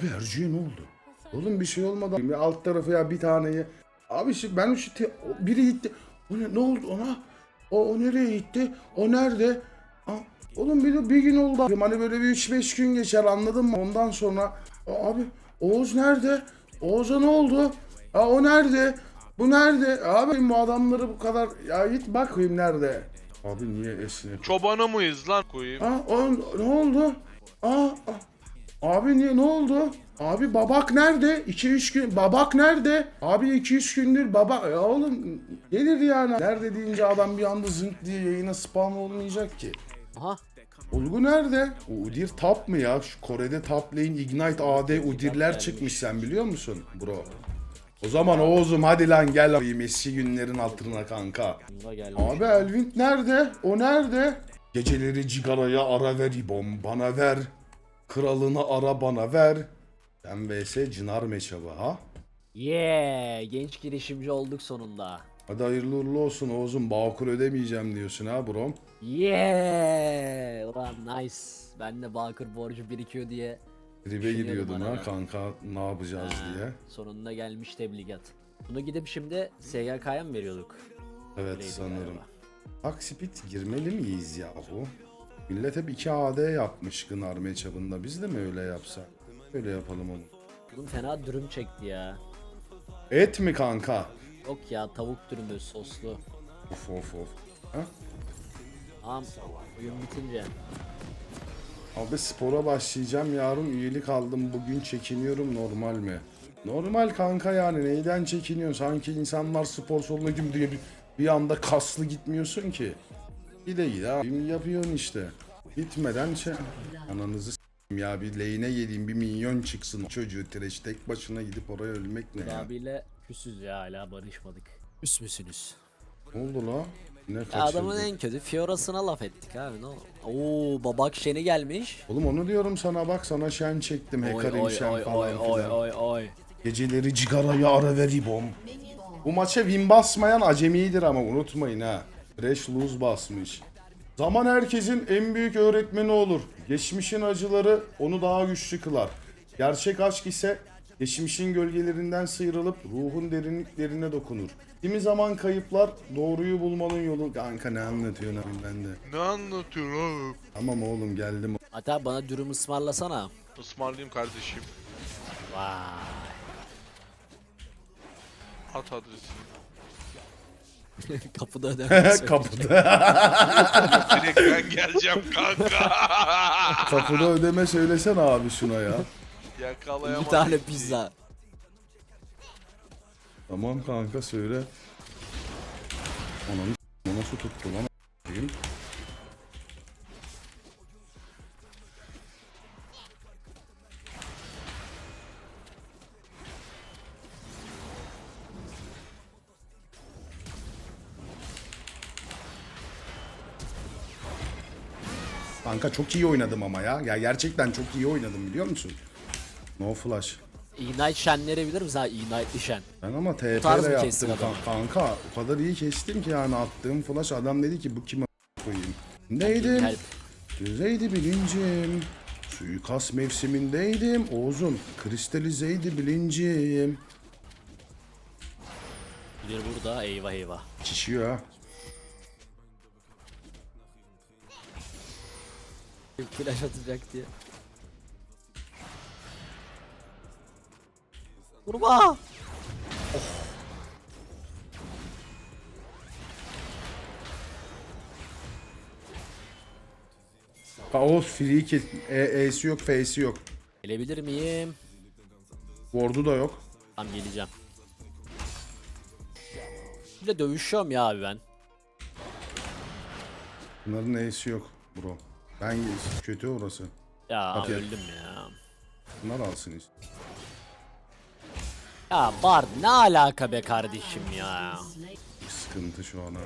Abi Ercü'ye ne oldu? Oğlum bir şey olmadı. Ya alt tarafı ya bir taneyi. Abi şu ben şu te- biri gitti. O ne, ne oldu ona? O, o nereye gitti? O nerede? Aa, oğlum bir, bir gün oldu. Hani böyle bir 3-5 gün geçer anladın mı? Ondan sonra Aa, abi Oğuz nerede? Oğuz'a ne oldu? Aa, o nerede? Bu nerede? Abi bu adamları bu kadar ya git bakayım nerede? Abi niye esnek? Çobanı mıyız lan koyayım? Aa, o, ne oldu? Aa, aa. Abi niye ne oldu? Abi babak nerede? 2-3 gün babak nerede? Abi 2-3 gündür baba ya oğlum gelir yani. Nerede deyince adam bir anda zınk diye yayına spam olmayacak ki. Aha. Olgu nerede? O Udir top mı ya? Şu Kore'de top lane Ignite AD Udir'ler çıkmış sen biliyor musun bro? O zaman Oğuz'um hadi lan gel bakayım eski günlerin hatırına kanka. Abi Elvin nerede? O nerede? Geceleri cigaraya ara ver İbom bana ver. Kralını ara bana ver. Sen vs Çınar meçhabı ha? Yeah, genç girişimci olduk sonunda. Hadi hayırlı uğurlu olsun Oğuz'um Bağkur ödemeyeceğim diyorsun ha brom. Yeah, ulan nice. Ben de Bakır borcu birikiyor diye Tribe giriyordun ha kanka ne yapacağız diye. sonunda gelmiş tebligat. Bunu gidip şimdi SGK'ya mı veriyorduk? Evet Öyleydi sanırım. galiba. Akspit girmeli miyiz yahu? Millet hep 2 AD yapmış Gınar meçhabında. Biz de mi öyle yapsak? Öyle yapalım onu. Bunun fena dürüm çekti ya. Et mi kanka? Yok ya tavuk dürümü soslu. Of of of. Ha? Tamam oyun bitince. Abi spora başlayacağım yarın üyelik aldım bugün çekiniyorum normal mi? Normal kanka yani neyden çekiniyorsun? Sanki insanlar spor salonuna diye bir, bir anda kaslı gitmiyorsun ki. Gide gide abi yapıyorsun işte. Gitmeden şey... Ananızı s**eyim ya bir lane'e geleyim bir minyon çıksın. Çocuğu trash tek başına gidip oraya ölmek ne ya? Abiyle küsüz ya hala barışmadık. Küs müsünüz? Ne oldu la? Ne Ya adamın en kötü Fiora'sına laf ettik abi ne oldu? Oo babak şeni gelmiş. Oğlum onu diyorum sana bak sana şen çektim. Hekarim şen oy falan oy oy filan. oy oy. Geceleri cigaraya ara ver İbom. Bu maça win basmayan acemidir ama unutmayın ha. Fresh lose basmış. Zaman herkesin en büyük öğretmeni olur. Geçmişin acıları onu daha güçlü kılar. Gerçek aşk ise geçmişin gölgelerinden sıyrılıp ruhun derinliklerine dokunur. Kimi zaman kayıplar doğruyu bulmanın yolu. Kanka ne anlatıyorsun abi ben de. Ne anlatıyorsun oğlum? Tamam oğlum geldim. Hatta bana dürüm ısmarlasana. Ismarlayayım kardeşim. Vay. At adresini. Kapıda ödemek Kapıda. Direkt ben geleceğim kanka. Kapıda ödeme söylesene abi şuna ya. Yakalayamadım. Bir tane pizza. Tamam kanka söyle. Ananı nasıl tuttu lan a**ayım? Kanka çok iyi oynadım ama ya. Ya gerçekten çok iyi oynadım biliyor musun? No flash. Ignite şenleri bilir misin? Ha Ignite'li şen. Ben ama TP tarz ile mı yaptım kestin adamı? kanka. O kadar iyi kestim ki yani attığım flash adam dedi ki bu kim a- koyayım. Neydim? Help. Düzeydi bilincim. Suikast mevsimindeydim. Oğuzum kristalizeydi bilincim. Bir burada eyvah eyvah. Çişiyor ha. Flash atacak diye. Vurma! Ha Oğuz free kill. E, E'si yok F'si yok. Gelebilir miyim? Ward'u da yok. Tamam geleceğim. Bir de dövüşüyorum ya abi ben. Bunların E'si yok bro. Ben kötü orası. Ya Hadi. öldüm ya. Bunlar alsın işte. Ya Bard ne alaka be kardeşim ya. Sıkıntı şu an ha.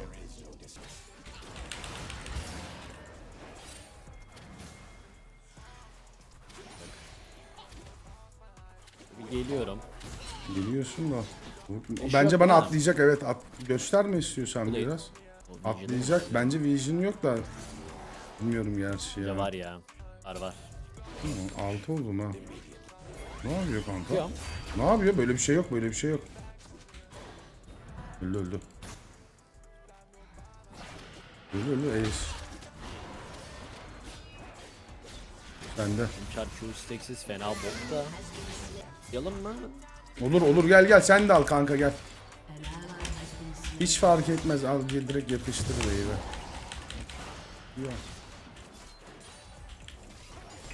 Bir geliyorum. Geliyorsun da. Eşi Bence yok bana atlayacak evet. At, gösterme istiyorsan biraz. Atlayacak. Bence vision yok da. Bilmiyorum gerçi bile ya. var ya. Var var. Altı oldum ha. Ne yapıyor kanka? Biliyorum. Ne yapıyor? Böyle bir şey yok, böyle bir şey yok. Öldü öldü. Öldü öldü Ace. Sende. Q steksiz fena bok da. Yalım mı? Olur olur gel gel sen de al kanka gel. Hiç fark etmez al gel direkt yapıştır beybe. Yok.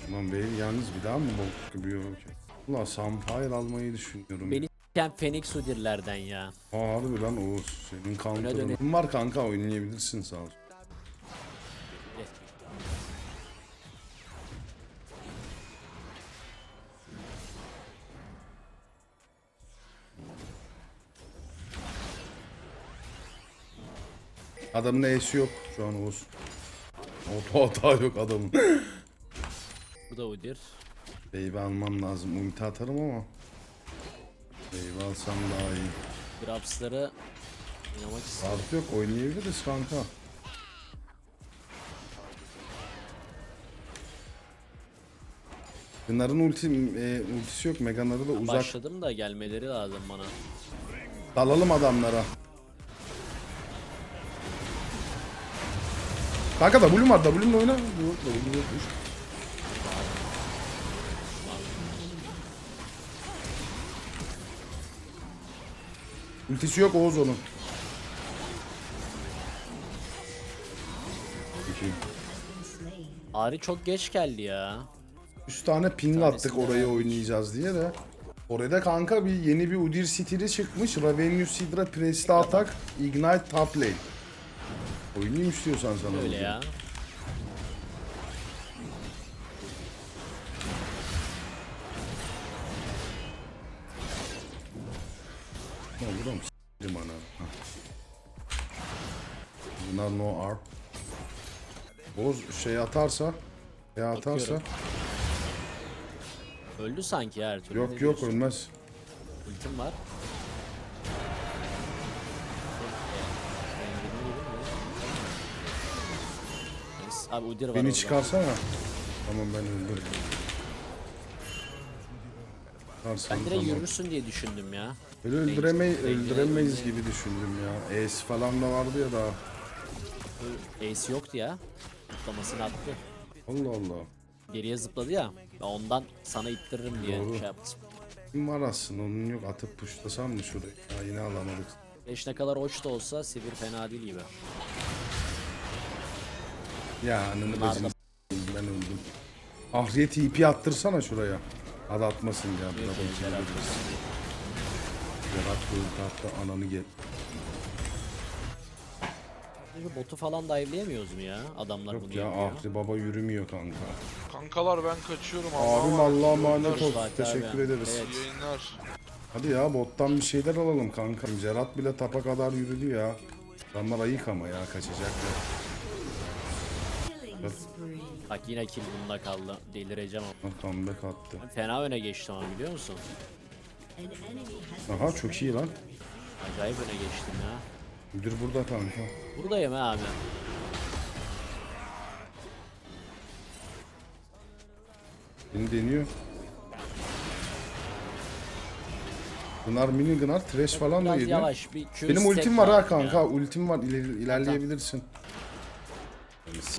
Aman bey yalnız bir daha mı bok gibi yok? Ulan Sampire almayı düşünüyorum. Beni s**ken Phoenix Udir'lerden ya. Aa, harbi lan Oğuz. Senin counter'ın var kanka oynayabilirsin sağ ol. Adamın E'si yok şu an Oğuz. Auto hata yok adamın. Bu da Udir. Baby almam lazım. Ulti atarım ama. Baby alsam daha iyi. Grabs'ları oynamak istiyorum. Artı yok oynayabiliriz kanka. Bunların ulti, e, ultisi yok. Meganları da uzak. Başladım da gelmeleri lazım bana. Dalalım adamlara. Kanka W'm var. W'mle oyna. Yok, W Ultisi yok Oğuz onun. Ari çok geç geldi ya. 100 tane ping attık oraya oynayacağız diye de. Orada kanka bir yeni bir Udyr stili çıkmış. Ravenous Sidra Press'te atak Ignite top lane. Oynayayım istiyorsan sana. Öyle ya. Bunlar no R. Boz şey atarsa ya atarsa Bakıyorum. Öldü sanki her türlü. yok yok ölmez. Ultim var. Abi Udir var Beni orada. çıkarsana. Tamam ben. Çıkarsan Ben direkt tamam. yürürsün diye düşündüm ya. Böyle öldüremey öldüremeyiz gibi düşündüm ya. Ace falan da vardı ya daha. Ace yoktu ya. Zıplamasını attı. Allah Allah. Geriye zıpladı ya. Ben ondan sana ittiririm diye Doğru. şey yaptım. Kim var aslında onun yok atıp puşlasam mı şurayı? Ya yine alamadık. 5 ne kadar hoş da olsa Sivir fena değil gibi. Ya ananı Bunlar bacını s**eyim, ben öldüm. Ahriye TP attırsana şuraya. Hadi atmasın ya. Yok, bu Berat tahta ananı gel. Şu botu falan dive'leyemiyoruz mu ya? Adamlar Yok bunu ya yapıyor. Ahri baba yürümüyor kanka. Kankalar ben kaçıyorum. Abim Allah'a Allah'a emanet. emanet ol. Teşekkür abi. ederiz. Evet. İyi yayınlar. Hadi ya bottan bir şeyler alalım kanka. Cerat bile tapa kadar yürüdü ya. Adamlar ayık ama ya kaçacaklar. Bak yine kill bunda kaldı. Delireceğim ama. Comeback attı. Fena öne geçtim ama biliyor musun? Aha çok iyi lan. Acayip öne geçtim ya. Müdür burada kanka. Buradayım ha abi. Beni deniyor. Bunlar mini gınar, trash falan da Biraz geliyor. yavaş bir Q Benim ultim var ha kanka. Ultim var. İleri, ilerleyebilirsin.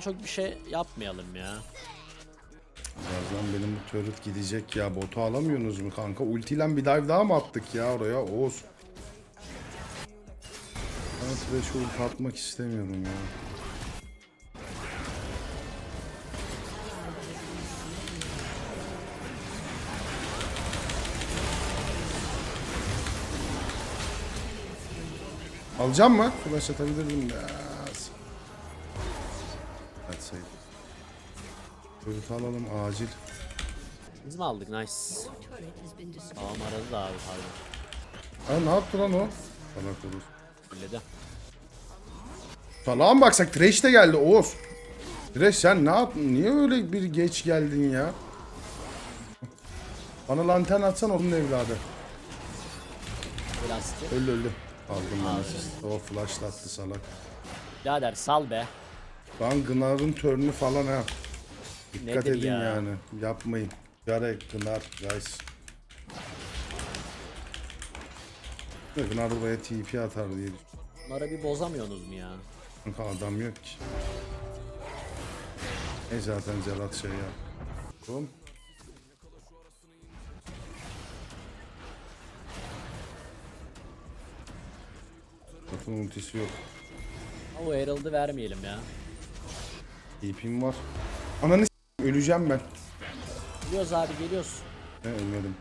Çok bir şey yapmayalım ya. Birazdan benim bu turret gidecek ya. Botu alamıyorsunuz mu kanka? Ultiyle bir dive daha mı attık ya oraya? Oğuz. Ben trash ulti atmak istemiyorum ya. Alacağım mı? Flash atabilirdim ya. Atsaydım. Turret alalım acil. Biz mi aldık? Nice. Tamam aradı da abi pardon. Ha ne yaptı lan o? Salak olur. Fulledi. Salağa baksak? Thresh de geldi Oğuz. Thresh sen ne yap? Niye öyle bir geç geldin ya? Bana lantern atsan onun evladı. Plastik. Öldü öldü. Aldım ben. O flashlattı salak. Birader sal be. Lan Gınar'ın törnü falan ha. Dikkat Nedir edin ya? yani. Yapmayın. Yara Gınar guys. Gınar buraya TP atar diye. Bunlara bir bozamıyorsunuz mu ya? Kanka adam yok ki. E zaten Zerat şey ya. Oğlum. Bakın ultisi yok. O Herald'ı vermeyelim ya. TP'm var. Ananı s- öleceğim ben. Geliyoruz abi geliyoruz. He ölmedim.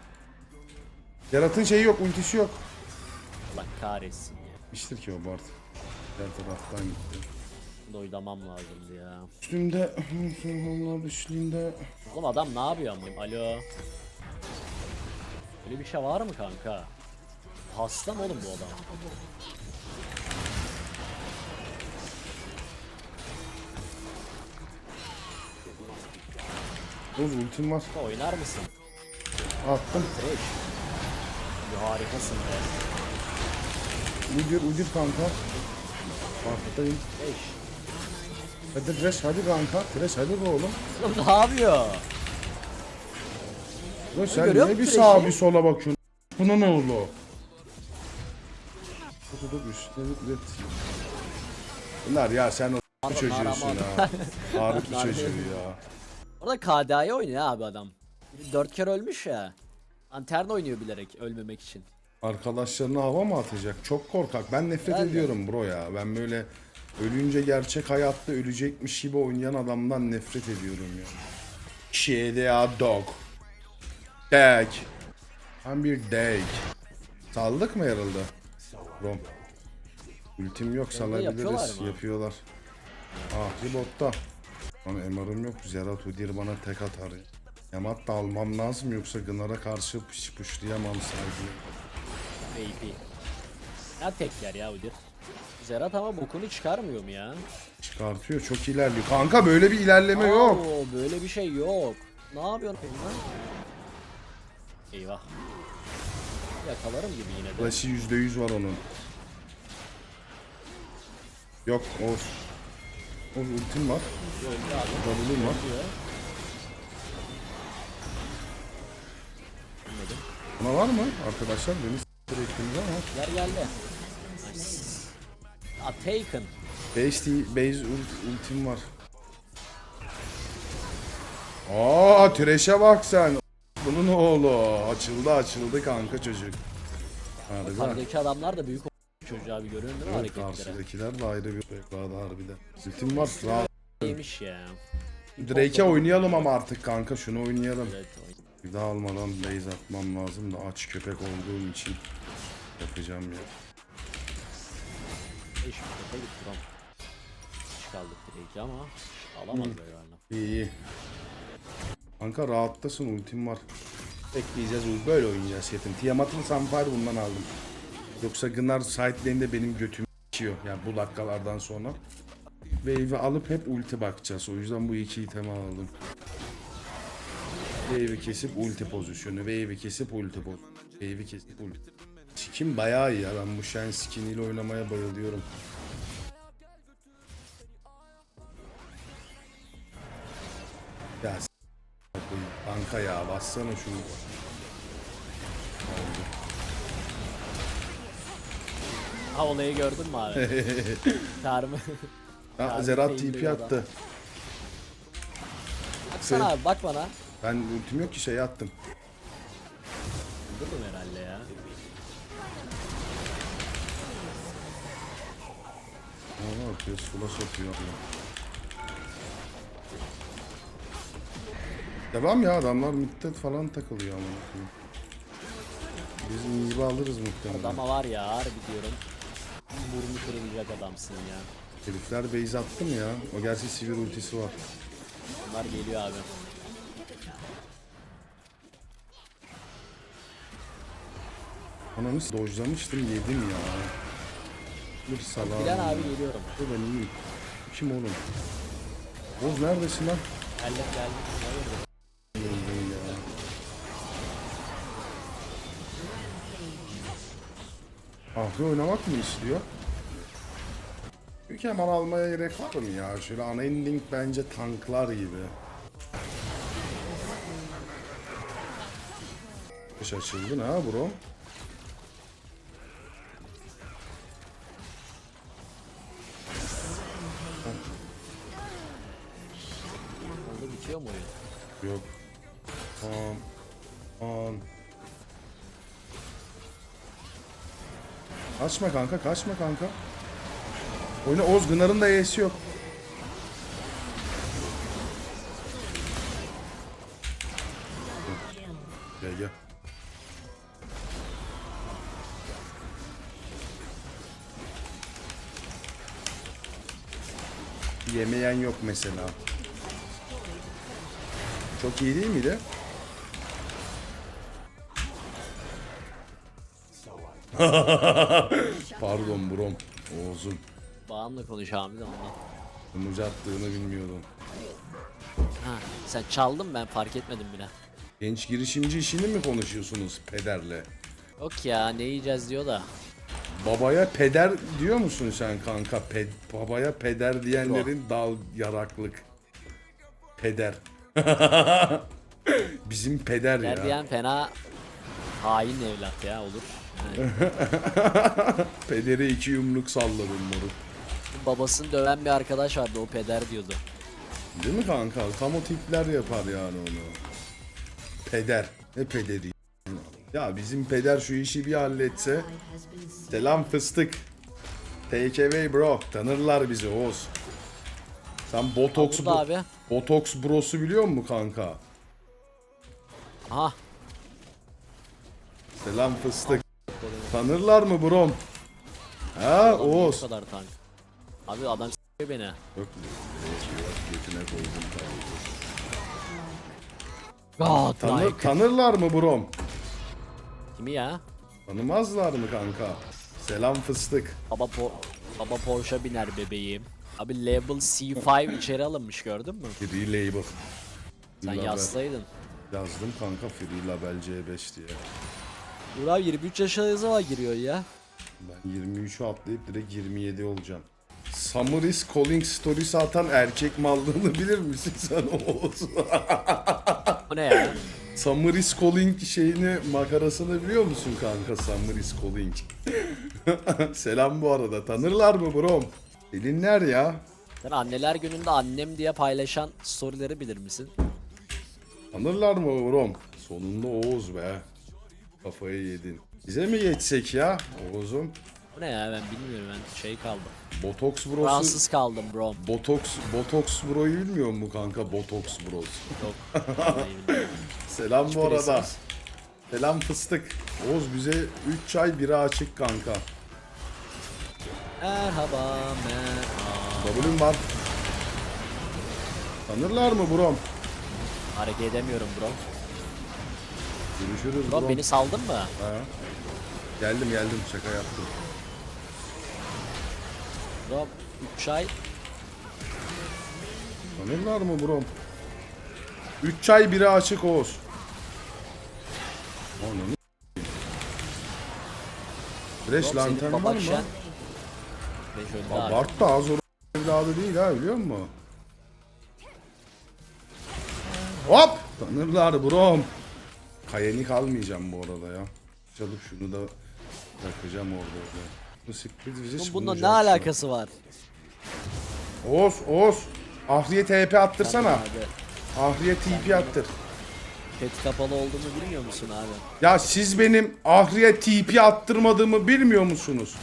Zerat'ın şeyi yok, ultisi yok. Allah kahretsin ya. İştir ki o Bart. Diğer taraftan gitti. Doydamam lazımdı ya. Üstünde, Allah üstünde. Oğlum adam ne yapıyor ama? Alo. Böyle bir şey var mı kanka? Hasta mı oğlum bu adam? Oğuz ultim var. Oynar mısın? Attım. Bir harikasın be. Udir udir kanka. Barttayım. Fresh. Hadi Trash hadi kanka. Trash hadi be oğlum. Oğlum ne yapıyor? Ulan sen görüyor niye bir sağa Thresh'i? bir sola bakıyorsun? Buna ne oldu? Tutup üstüne üret. Bunlar ya sen o Adam çocuğusun aramadı. ha. Harbi çocuğu ya. Orada KDA'ya oynuyor abi adam. Biri Dört kere ölmüş ya. Lantern oynuyor bilerek ölmemek için. Arkadaşlarına hava mı atacak? Çok korkak. Ben nefret Ben de. ediyorum bro ya. Ben böyle ölünce gerçek hayatta ölecekmiş gibi oynayan adamdan nefret ediyorum ya. Shit ya dog. Dag. Ben bir dag. Saldık mı yarıldı? Rom. Ultim yok yapıyorlar salabiliriz. mı? Yapıyorlar. Ah botta. Bana MR'ım yok. Zerat Udir bana tek atar. ya. Yamat da almam lazım yoksa Gınar'a karşı pış pışlayamam saygı. AP. Ya tek yer ya Udir. Zerat ama bokunu çıkarmıyor mu ya? Çıkartıyor çok ilerliyor. Kanka böyle bir ilerleme yok. Oo, böyle bir şey yok. Ne yapıyorsun lan? Eyvah. Yakalarım gibi yine de. Flash'i %100 var onun. Yok Oğuz. Oğuz ultim var. Öldü abi. Var. Diyor. Bilmedim. Buna var mı arkadaşlar? Beni s**tir ettiniz ama. Yer geldi. A taken. Base, base ult, ultim var. Aa Trash'e bak sen. Bunun oğlu. Açıldı açıldı kanka çocuk. Hadi be. Karşıdaki adamlar da büyük o- çocuğa bir görüyor değil mi Evet, hareketleri? karşıdakiler de ayrı bir rekabı harbiden. Ultim var. Rahat. Neymiş ya. Drake'e oynayalım ama artık kanka şunu oynayalım. Evet, oyun. Bir daha almadan base atmam lazım da aç köpek olduğum için yapacağım ya. Beş minute gitti lan. Geç kaldık direkt ama alamazlar galiba. İyi iyi. Kanka rahattasın ultim var. Bekleyeceğiz böyle oynayacağız yetim. Tiamat'ın Sunfire bundan aldım. Yoksa Gnar side'lerinde benim götüm içiyor yani bu dakikalardan sonra. Wave'i alıp hep ulti bakacağız. O yüzden bu iki itemi aldım. Wave'i kesip ulti pozisyonu. Wave'i kesip ulti pozisyonu. Wave'i kesip ulti. Skin bayağı iyi ya. Ben bu Shen skiniyle oynamaya bayılıyorum. Ya. Kanka ya bassana şunu. Ha olayı gördün mü abi? Çağrımı. Ha, Zerat TP attı. Baksana abi bak bana. Ben ultim yok ki şey attım. Öldürdüm herhalde ya. Ne yapıyoruz? Flash atıyor. Devam ya adamlar midde falan takılıyor ama. Biz iyi alırız muhtemelen. Adama var ya harbi diyorum. Burnu kırılacak adamsın ya. Herifler base attı mı ya? O gerçi sivir ultisi var. Bunlar geliyor abi. Ananı dojlamıştım yedim ya. Bir salam. Bilen abi geliyorum. Bu ben iyiyim. Kim oğlum? Oğuz neredesin lan? Geldim geldim. Öldüm ya. Ahri oynamak mı istiyor? Hemen almaya gerek var mı ya? Şöyle unending bence tanklar gibi. Kış açıldın ha bro. Kaçma kanka kaçma kanka. Oyna Oz da E'si yok. Gel gel. Yemeyen yok mesela. Çok iyi değil miydi? Pardon brom. Oğuz'un Bağımla konuş abi de ondan. kırmızı attığını bilmiyordum. Ha, sen çaldın ben fark etmedim bile. Genç girişimci işini mi konuşuyorsunuz pederle? Yok ya ne yiyeceğiz diyor da. Babaya peder diyor musun sen kanka? Pe- babaya peder diyenlerin dal yaraklık. Peder. Bizim peder Der ya. diyen fena hain evlat ya olur. Pedere iki yumruk salladım moruk. babasını döven bir arkadaş vardı o peder diyordu. Değil mi kanka? Tam o tipler yapar yani onu. Peder. Ne pederi? Ya bizim peder şu işi bir halletse. Selam fıstık. Take away bro. Tanırlar bizi Oğuz. Sen botoks Burada abi. botoks brosu biliyor musun kanka? Aha. Selam fıstık. Tanırlar mı brom? Ha Adam Oğuz. Bu kadar tank. Abi adam s***yor beni. Yok götüne koydum God Tanır, like. tanırlar mı brom? Kimi ya? Tanımazlar mı kanka? Selam fıstık. Baba po Baba Porsche biner bebeğim. Abi label C5 içeri alınmış gördün mü? Free label. Sen Label. yazsaydın. Yazdım kanka Free Label C5 diye. Dur abi 23 yaşına ne zaman giriyor ya? Ben 23'ü atlayıp direkt 27 olacağım. Summer is Calling Stories'i atan erkek mallığını bilir misin sen Oğuz? Bu ne ya? Summer is Calling şeyini makarasını biliyor musun kanka Summer is Calling? Selam bu arada tanırlar mı brom? Elinler ya. Sen anneler gününde annem diye paylaşan storyleri bilir misin? Tanırlar mı brom? Sonunda Oğuz be. Kafayı yedin. Bize mi geçsek ya Oğuz'um? Bu ne ya ben bilmiyorum ben şey kaldım. Botox brosu... Fransız kaldım bro. Botox, Botox broyu bilmiyor mu kanka Botox bros? Yok. Selam bu Hiçbirisiniz. arada. Selam fıstık. Oğuz bize 3 çay bira açık kanka. Merhaba merhaba. W'm var. Tanırlar mı brom? Hareket edemiyorum bro. Görüşürüz Bro brom. beni saldın mı? Ha. Geldim geldim şaka yaptım. Bro 3 ay. Tanırlar mı brom? 3 çay bira açık Oğuz. Ananı Fresh Bro lantern var mı? şen. Bart da az or evladı değil ha biliyor musun? Hop! Tanırlar brom. Kayenik almayacağım bu arada ya. Çalıp şunu da bırakacağım orada. orada. Bu sürpriz bizi Oğlum Bununla ne alakası var? Oğuz, Oğuz. Ahriye TP attırsana. Abi, Ahriye TP attır. Pet kapalı olduğunu bilmiyor musun abi? Ya siz benim Ahriye TP attırmadığımı bilmiyor musunuz?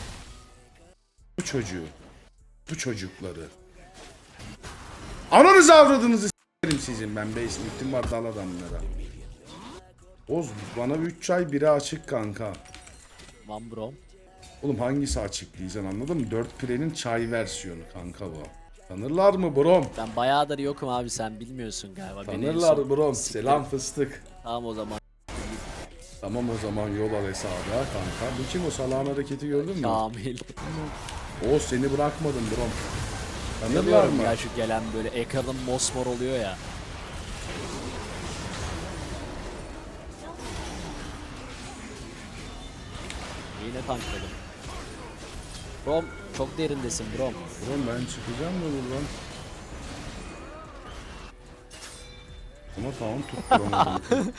Bu çocuğu. Bu çocukları. Ananızı avradınızı s**erim sizin ben base var dal adamlara. Oz bana 3 çay biri açık kanka. Van bro. Oğlum hangisi açık diyeceksin anladın mı? 4 pirenin çay versiyonu kanka bu. Tanırlar mı brom? Ben bayağıdır yokum abi sen bilmiyorsun galiba. Beni Tanırlar son brom. siktir. Selam fıstık. Tamam o zaman. Tamam o zaman yol al hesaba kanka. Bu kim o salağın hareketi gördün mü? Kamil. O seni bırakmadım brom. Tanırlar Biliyorum mı? ya şu gelen böyle ekranın mosmor oluyor ya. Yine tankladım. Brom çok derindesin brom. Brom ben çıkacağım mı buradan? Ama tamam tutturamadım.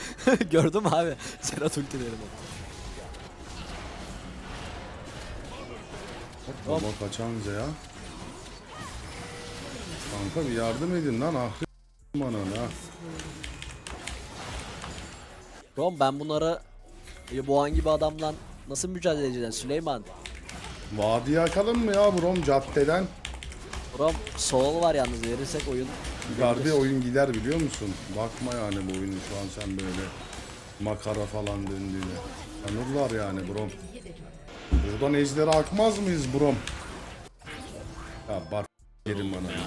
Gördün mü abi? Serhat ultilerim o. Baba kaçan ya. Kanka bir yardım edin lan ahri bana ha. Brom ben bunları ya bu an gibi adamla nasıl mücadele edeceğim Süleyman? Vadiye akalım mı ya Brom caddeden? Brom soul var yalnız verirsek oyun. Gardi oyun gider biliyor musun? Bakma yani bu oyunu şu an sen böyle makara falan döndüğüne. Tanırlar yani Brom. Buradan ejderi akmaz mıyız Brom? Ya Bart yerim bana ya.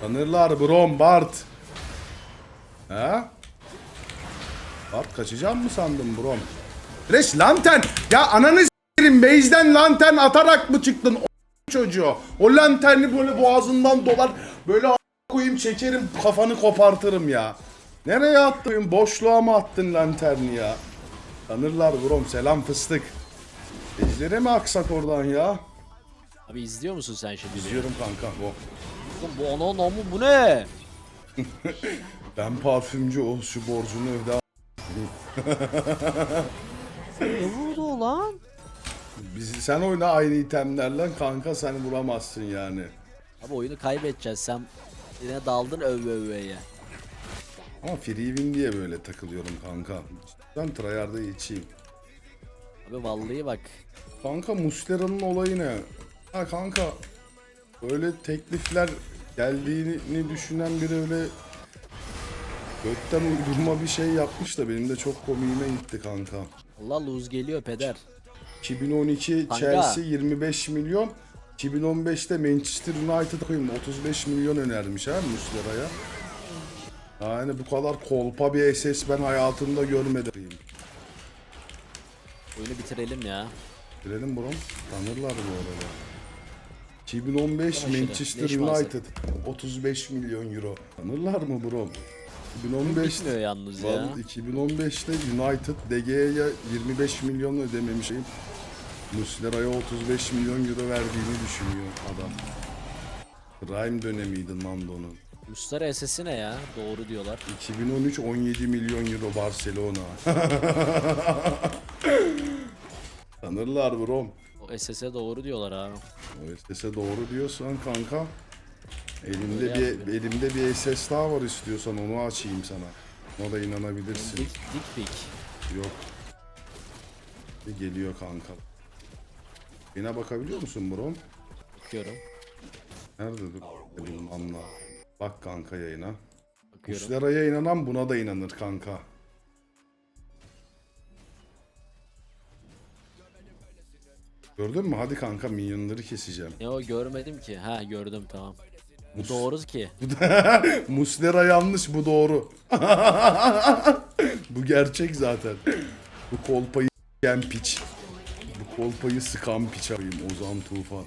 Tanırlar Brom Bart. Ha? Bart kaçacağım mı sandın Brom? Reş lanten. Ya ananı s**erim base'den lanten atarak mı çıktın? O çocuğu. O lanterni böyle boğazından dolar. Böyle a- koyayım çekerim kafanı kopartırım ya. Nereye attın? Boşluğa mı attın lanterni ya? Tanırlar Brom selam fıstık. Ejder'e mi aksak oradan ya? Abi izliyor musun sen şimdi? İzliyorum kanka bu. Oğlum bu ono mu bu ne? Ben parfümcü ol şu borcunu öde. Ne vurdu o lan? Bizi sen oyna aynı itemlerle kanka sen vuramazsın yani. Abi oyunu kaybedeceğiz sen yine daldın öv öveye. Ama free win diye böyle takılıyorum kanka. Ben tryhard'a geçeyim. Abi vallahi bak. Kanka Muslera'nın olayı ne? Ha kanka öyle teklifler geldiğini düşünen biri öyle gökten uydurma bir şey yapmış da benim de çok komiğime gitti kanka. Allah lose geliyor peder. 2012 Kanka. Chelsea 25 milyon. 2015'te Manchester United koyayım 35 milyon önermiş ha Muslera'ya. Yani bu kadar kolpa bir SS ben hayatımda görmedim. Oyunu bitirelim ya. Bilelim bro. Tanırlar bu arada. 2015 Aşırı. Manchester Leş. United 35 milyon euro. Tanırlar mı bro? 2015 Bitmiyor yalnız ya. Vallahi 2015'te United DG'ye 25 milyon ödememiş. Muslera'ya 35 milyon euro verdiğini düşünüyor adam. Prime dönemiydi Nando'nun. Uluslar SS'i ne ya? Doğru diyorlar. 2013 17 milyon euro Barcelona. Tanırlar bro. O SS'e doğru diyorlar abi. O SS'e doğru diyorsan kanka. Elimde bir elimde bir SS daha var istiyorsan onu açayım sana. Ona da inanabilirsin. Dik dik pik. Yok. Bir geliyor kanka. Yine bakabiliyor musun bro? Bakıyorum. Nerede dur? Bulmam lazım. Bak kanka yayına. Bakıyorum. Kuşlara'ya inanan buna da inanır kanka. Gördün mü? Hadi kanka minyonları keseceğim. Ne o görmedim ki. Ha gördüm tamam. Bu doğru ki. Muslera yanlış bu doğru. bu gerçek zaten. Bu kolpayı s**en piç. Bu kolpayı sıkan piç arayayım Ozan Tufan.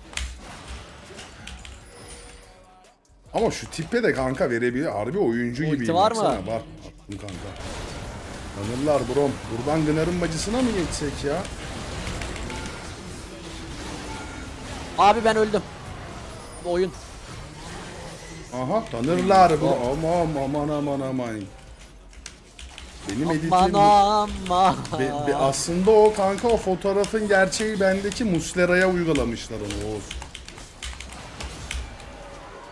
Ama şu tipe de kanka verebilir. Harbi oyuncu Ulti gibiyim. var mı? baksana. Var. Attım kanka. Tanırlar brom. Buradan Gınar'ın bacısına mı geçsek ya? Abi ben öldüm. Oyun. Aha tanırlar bu. Aman aman aman aman. Benim editim... Aman aman. Be- be- aslında o kanka o fotoğrafın gerçeği bendeki Muslera'ya uygulamışlar onu Oğuz.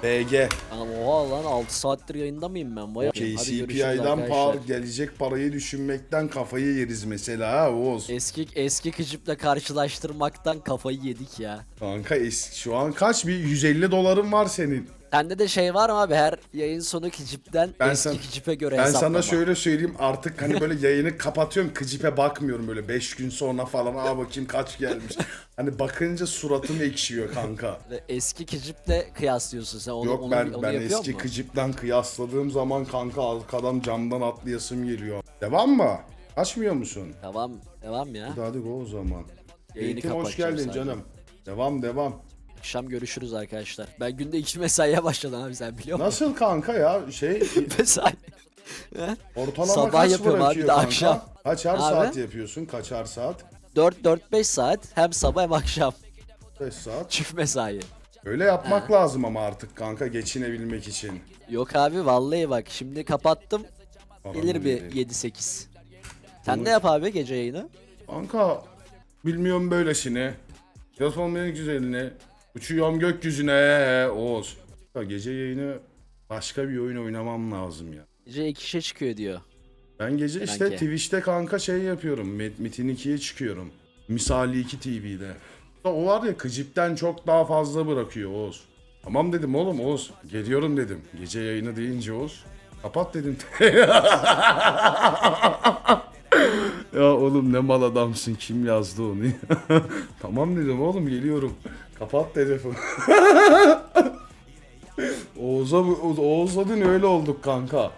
BG. Ama oha lan 6 saattir yayında mıyım ben? Vay KCPI'den par gelecek parayı düşünmekten kafayı yeriz mesela ha Oğuz. Eski eski kıcıpla karşılaştırmaktan kafayı yedik ya. Kanka es- şu an kaç bir 150 doların var senin. Sende de şey var mı abi her yayın sonu kicipten Ben eski kicipe göre Ben hesaplama. sana şöyle söyleyeyim artık hani böyle yayını kapatıyorum kıcipe bakmıyorum böyle 5 gün sonra falan aa bakayım kaç gelmiş. Hani bakınca suratım ekşiyor kanka. Eski kiciple kıyaslıyorsun sen onu, Yok onu, ben onu ben eski mu? kıcipten kıyasladığım zaman kanka arkadan camdan atlayasım geliyor. Devam mı? Açmıyor musun? Tamam devam ya. Hadi hadi go o zaman. Yayını Eğitim hoş geldin sadece. canım. Devam devam. Akşam görüşürüz arkadaşlar. Ben günde iki mesaiye başladım abi sen biliyor musun? Nasıl kanka ya şey Mesai. ortalama Sabah kaç yapıyorum abi, bırakıyor bir de kanka? akşam. Kaçar Abi? saat yapıyorsun? Kaçar saat? 4-4-5 saat hem sabah hem akşam. 5 saat. Çift mesai. Öyle yapmak lazım ama artık kanka geçinebilmek için. Yok abi vallahi bak şimdi kapattım. Paranı Gelir bir vereyim. 7-8. Sen ne yap abi gece yayını? Kanka bilmiyorum böylesini. Yapalım en güzelini. Uçuyorum gökyüzüne Oğuz. Ya gece yayını başka bir oyun oynamam lazım ya. Gece 2'şe çıkıyor diyor. Ben gece işte Sanki. Twitch'te kanka şey yapıyorum. Met- Metin 2'ye çıkıyorum. Misali 2 TV'de. O var ya Kıcip'ten çok daha fazla bırakıyor Oğuz. Tamam dedim oğlum Oğuz. Geliyorum dedim. Gece yayını deyince Oğuz. Kapat dedim. ya oğlum ne mal adamsın kim yazdı onu ya? tamam dedim oğlum geliyorum. Kapat telefonu. Oğuz'a, Oğuz'a dün öyle olduk kanka.